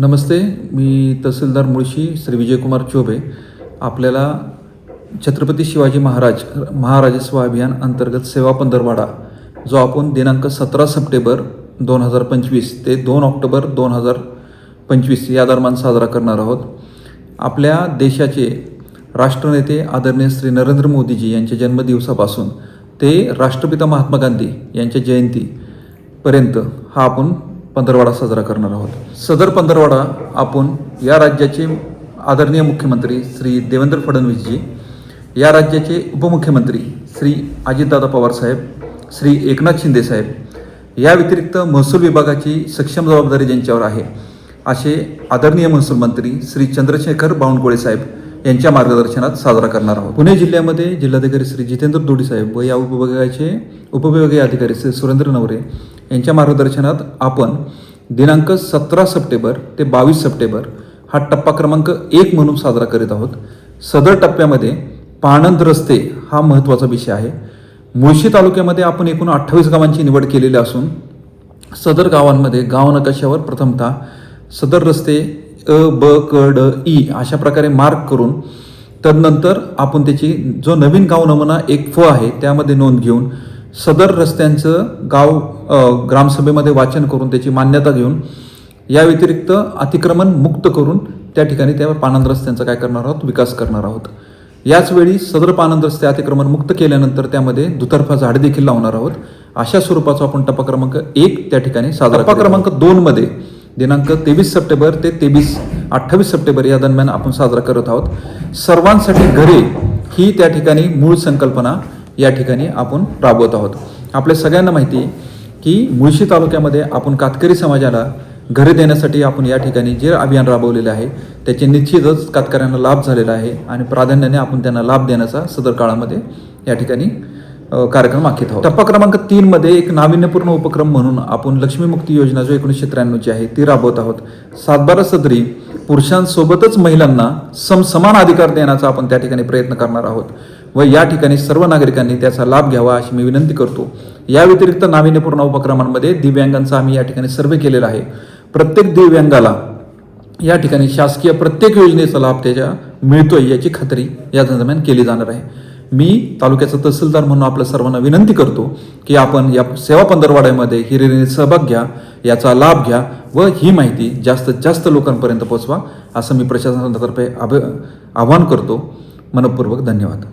नमस्ते मी तहसीलदार मुळशी श्री विजयकुमार चोबे. आपल्याला छत्रपती शिवाजी महाराज महाराजस्व अभियान अंतर्गत सेवा पंधरवाडा जो आपण दिनांक सतरा सप्टेंबर दोन हजार पंचवीस ते दोन ऑक्टोबर दोन हजार पंचवीस या दरम्यान साजरा करणार आहोत. आपल्या देशाचे राष्ट्रनेते आदरणीय श्री नरेंद्र मोदीजी यांच्या जन्मदिवसापासून ते राष्ट्रपिता महात्मा गांधी यांच्या जयंतीपर्यंत हा आपण पंधरवाडा साजरा करणार आहोत. सदर पंधरवाडा आपण या राज्याचे आदरणीय मुख्यमंत्री श्री देवेंद्र फडणवीसजी या राज्याचे उपमुख्यमंत्री श्री अजितदादा पवारसाहेब श्री एकनाथ शिंदेसाहेब या व्यतिरिक्त महसूल विभागाची सक्षम जबाबदारी ज्यांच्यावर आहे असे आदरणीय महसूल मंत्री श्री चंद्रशेखर बावनकुळे साहेब यांच्या मार्गदर्शनात साजरा करणार आहोत. पुणे जिल्ह्यामध्ये जिल्हाधिकारी श्री जितेंद्र दोडी साहेब व या उपविभागाचे उपविभागीय अधिकारी श्री सुरेंद्र नवरे यांच्या मार्गदर्शनात आपण दिनांक सतरा सप्टेंबर ते बावीस सप्टेंबर हा टप्पा क्रमांक एक म्हणून साजरा करीत आहोत. सदर टप्प्यामध्ये पाणंद रस्ते हा महत्त्वाचा विषय आहे. मुळशी तालुक्यामध्ये आपण एकूण अठ्ठावीस गावांची निवड केलेली असून सदर गावांमध्ये गाव नकाशावर प्रथमतः सदर रस्ते अ ब क ड ई अशा प्रकारे मार्क करून तदनंतर आपण त्याची जो नवीन गाव नमुना एक फ आहे त्यामध्ये नोंद घेऊन सदर रस्त्यांचं गाव ग्रामसभेमध्ये वाचन करून त्याची मान्यता घेऊन या व्यतिरिक्त अतिक्रमण मुक्त करून त्या ठिकाणी त्या पानंद रस्त्यांचा काय करणार आहोत? विकास करणार आहोत. याच वेळी सदर पानंद रस्ते अतिक्रमण मुक्त केल्यानंतर त्यामध्ये दुतर्फा झाडे देखील लावणार आहोत. अशा स्वरूपाचा आपण टप्पा क्रमांक एक त्या ठिकाणी साजरा टप्पा क्रमांक दोन मध्ये दिनांक तेवीस सप्टेंबर ते तेवीस अठ्ठावीस सप्टेंबर या दरम्यान आपण साजरा करत आहोत. सर्वांसाठी घरे ही त्या ठिकाणी मूळ संकल्पना या ठिकाणी आपण राबवत आहोत. आपल्या सगळ्यांना माहिती आहे की मुळशी तालुक्यामध्ये आपण कातकरी समाजाला घरे देण्यासाठी आपण या ठिकाणी जे अभियान राबवलेले आहे त्याचे निश्चितच कातकऱ्यांना लाभ झालेला आहे आणि प्राधान्याने आपण त्यांना लाभ देण्याचा सदर काळामध्ये या ठिकाणी कार्यक्रम आखित आहोत. टप्पा क्रमांक तीन मध्ये एक नाविन्यपूर्ण उपक्रम म्हणून आपण लक्ष्मीमुक्ती योजना जो एकोणीसशे त्र्याण्णवची आहे ती राबवत आहोत. सातबारा सदरी पुरुषांसोबतच महिलांना समसमान अधिकार देण्याचा आपण त्या ठिकाणी प्रयत्न करणार आहोत. व या ठिकाणी सर्व नागरिकांनी त्याचा लाभ घ्यावा अशी मी विनंती करतो. या व्यतिरिक्त नाविन्यपूर्ण उपक्रमांमध्ये दिव्यांगांचा आम्ही या ठिकाणी सर्वे केलेला आहे. प्रत्येक दिव्यांगाला या ठिकाणी शासकीय प्रत्येक योजनेचा लाभ त्याच्या मिळतोय याची खात्री या दरम्यान केली जाणार आहे. मी तालुक्याचा तहसीलदार म्हणून आपल्या सर्वांना विनंती करतो की आपण या सेवा पंधरवाड्यामध्ये हिरिरीने सहभाग घ्या याचा लाभ घ्या व ही माहिती जास्तीत जास्त लोकांपर्यंत पोहोचवा असं मी प्रशासनातर्फे अभ आवाहन करतो. मनपूर्वक धन्यवाद.